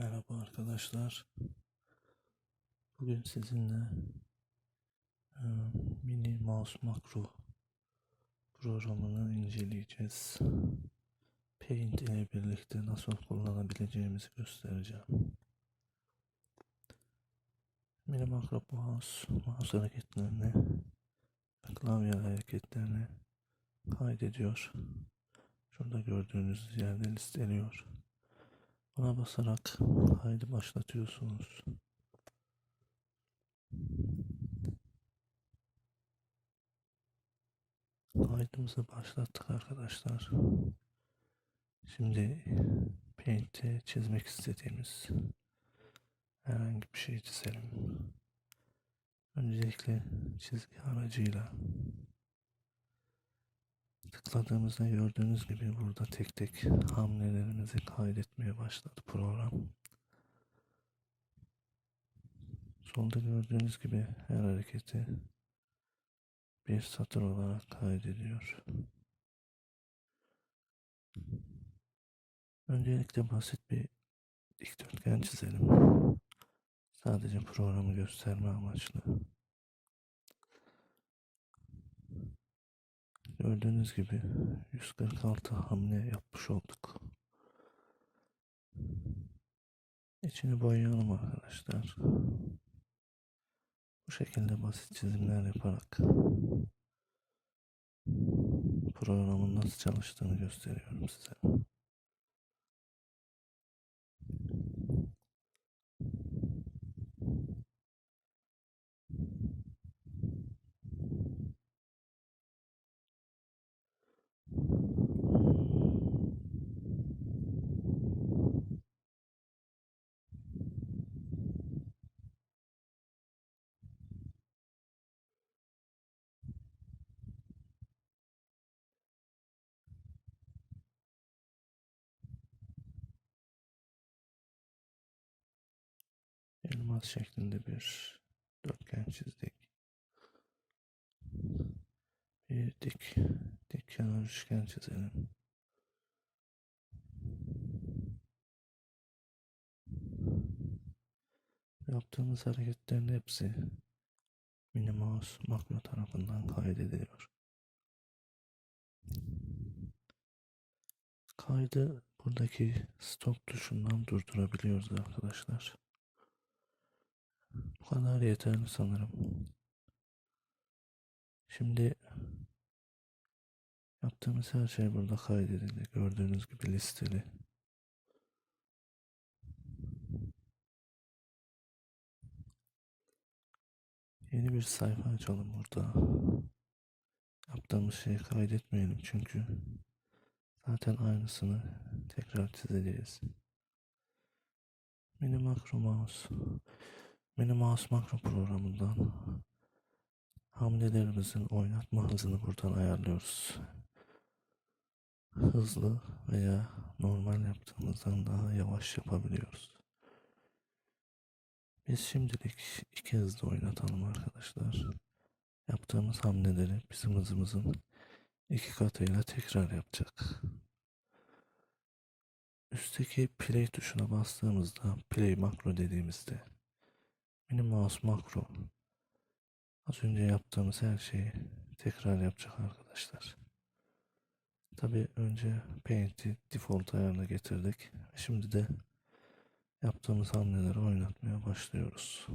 Merhaba arkadaşlar. Bugün sizinle e, mini mouse makro programını inceleyeceğiz. Paint ile birlikte nasıl kullanabileceğimizi göstereceğim. Mini makro mouse, mouse hareketlerini ve klavye hareketlerini kaydediyor. Şurada gördüğünüz yerde listeliyor. Buna basarak kaydı başlatıyorsunuz. Kaydımızı başlattık arkadaşlar. Şimdi Paint'te çizmek istediğimiz herhangi bir şey çizelim. Öncelikle çizgi aracıyla tıkladığımızda gördüğünüz gibi burada tek tek hamlelerimizi kaydetmeye başladı program. Solda gördüğünüz gibi her hareketi bir satır olarak kaydediyor. Öncelikle basit bir dikdörtgen çizelim. Sadece programı gösterme amaçlı. Gördüğünüz gibi 146 hamle yapmış olduk. İçini boyayalım arkadaşlar. Bu şekilde basit çizimler yaparak programın nasıl çalıştığını gösteriyorum size. Elmas şeklinde bir dörtgen çizdik. Bir dik, dik kenar üçgen çizelim. Yaptığımız hareketlerin hepsi mini mouse tarafından kaydediliyor. Kaydı buradaki stop tuşundan durdurabiliyoruz arkadaşlar. Bu kadar yeterli sanırım. Şimdi yaptığımız her şey burada kaydedildi. Gördüğünüz gibi listeli. Yeni bir sayfa açalım burada. Yaptığımız şeyi kaydetmeyelim çünkü zaten aynısını tekrar çizeceğiz. Mini makro mouse. Mini mouse makro programından hamlelerimizin oynatma hızını buradan ayarlıyoruz. Hızlı veya normal yaptığımızdan daha yavaş yapabiliyoruz. Biz şimdilik iki hızlı oynatalım arkadaşlar. Yaptığımız hamleleri bizim hızımızın iki katıyla tekrar yapacak. Üstteki play tuşuna bastığımızda play makro dediğimizde mini mouse makro az önce yaptığımız her şeyi tekrar yapacak arkadaşlar. Tabi önce Paint'i default ayarına getirdik. Şimdi de yaptığımız hamleleri oynatmaya başlıyoruz.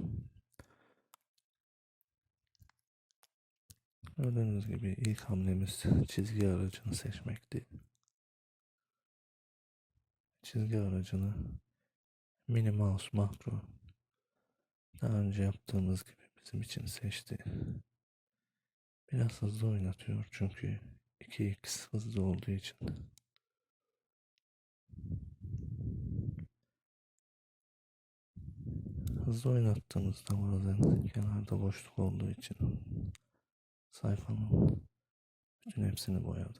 Gördüğünüz gibi ilk hamlemiz çizgi aracını seçmekti. Çizgi aracını mini mouse makro daha önce yaptığımız gibi bizim için seçti. Biraz hızlı oynatıyor çünkü 2x hızlı olduğu için. Hızlı oynattığımızda bazen kenarda boşluk olduğu için sayfanın bütün hepsini boyadı.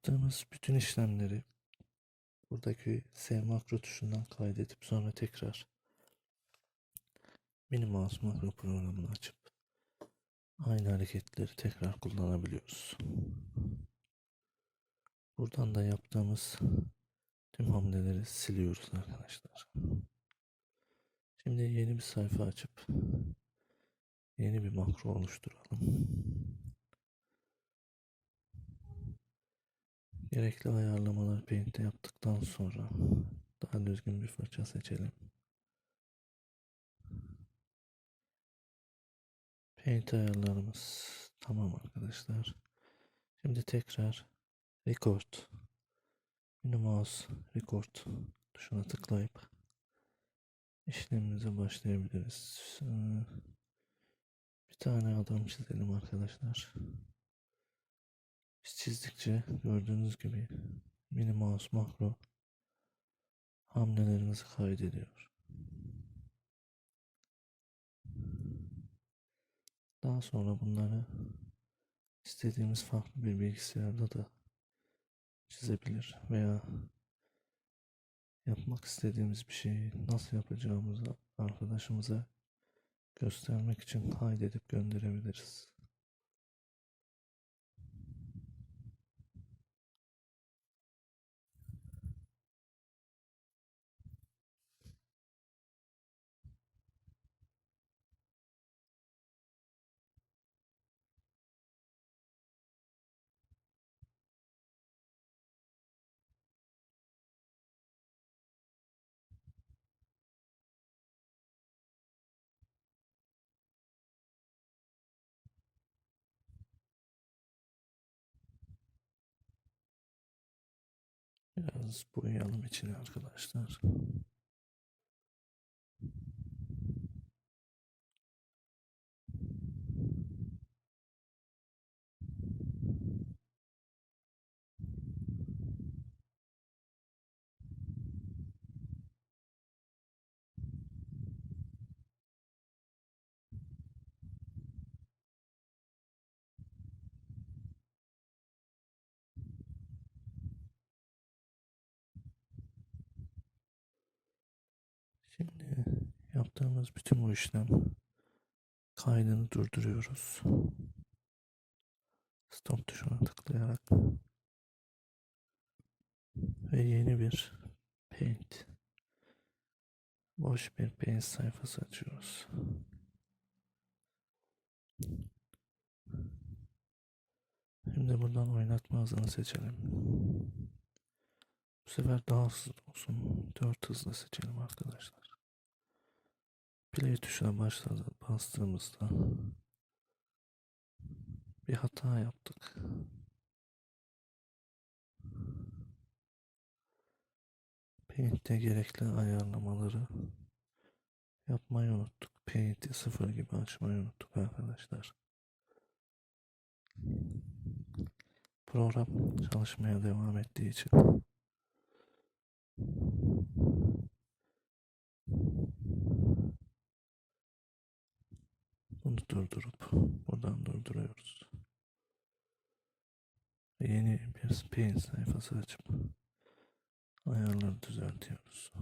Yaptığımız bütün işlemleri buradaki S makro tuşundan kaydedip sonra tekrar Minimouse makro programını açıp aynı hareketleri tekrar kullanabiliyoruz. Buradan da yaptığımız tüm hamleleri siliyoruz arkadaşlar. Şimdi yeni bir sayfa açıp yeni bir makro oluşturalım. Gerekli ayarlamaları Paint'te yaptıktan sonra daha düzgün bir fırça seçelim. Paint ayarlarımız tamam arkadaşlar. Şimdi tekrar Record Mouse Record tuşuna tıklayıp işlemimize başlayabiliriz. Ee, bir tane adam çizelim arkadaşlar. Çizdikçe gördüğünüz gibi mini mouse makro hamlelerimizi kaydediyor. Daha sonra bunları istediğimiz farklı bir bilgisayarda da çizebilir veya yapmak istediğimiz bir şeyi nasıl yapacağımızı arkadaşımıza göstermek için kaydedip gönderebiliriz. Biraz boyayalım içini arkadaşlar. Şimdi yaptığımız bütün bu işlem kaydını durduruyoruz. Stop tuşuna tıklayarak ve yeni bir paint boş bir paint sayfası açıyoruz. Şimdi buradan oynatma hızını seçelim. Bu sefer daha hızlı olsun. 4 hızla seçelim arkadaşlar. Play tuşuna başladı bastığımızda bir hata yaptık. Paint'te gerekli ayarlamaları yapmayı unuttuk. Paint'i sıfır gibi açmayı unuttuk arkadaşlar. Program çalışmaya devam ettiği için bunu durdurup buradan durduruyoruz. Yeni bir paint sayfası açıp ayarları düzeltiyoruz.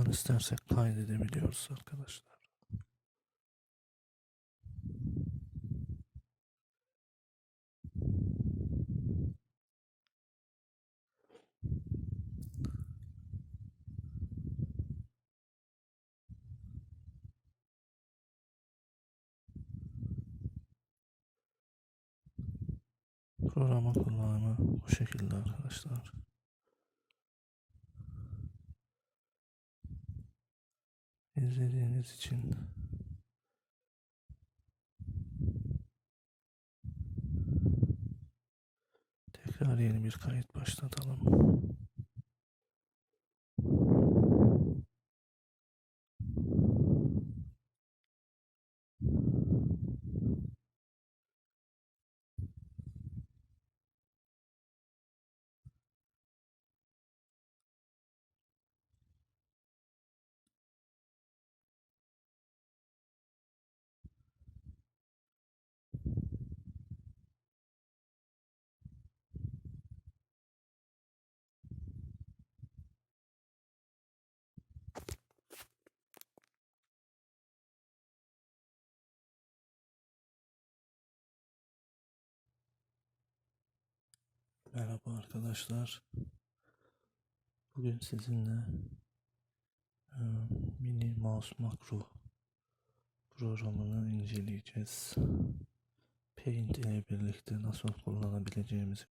tane istersek kaydedebiliyoruz arkadaşlar. Programa kullanımı bu şekilde arkadaşlar. İzlediğiniz için tekrar yeni bir kayıt başlatalım. Merhaba arkadaşlar. Bugün sizinle mini mouse makro programını inceleyeceğiz. Paint ile birlikte nasıl kullanabileceğimizi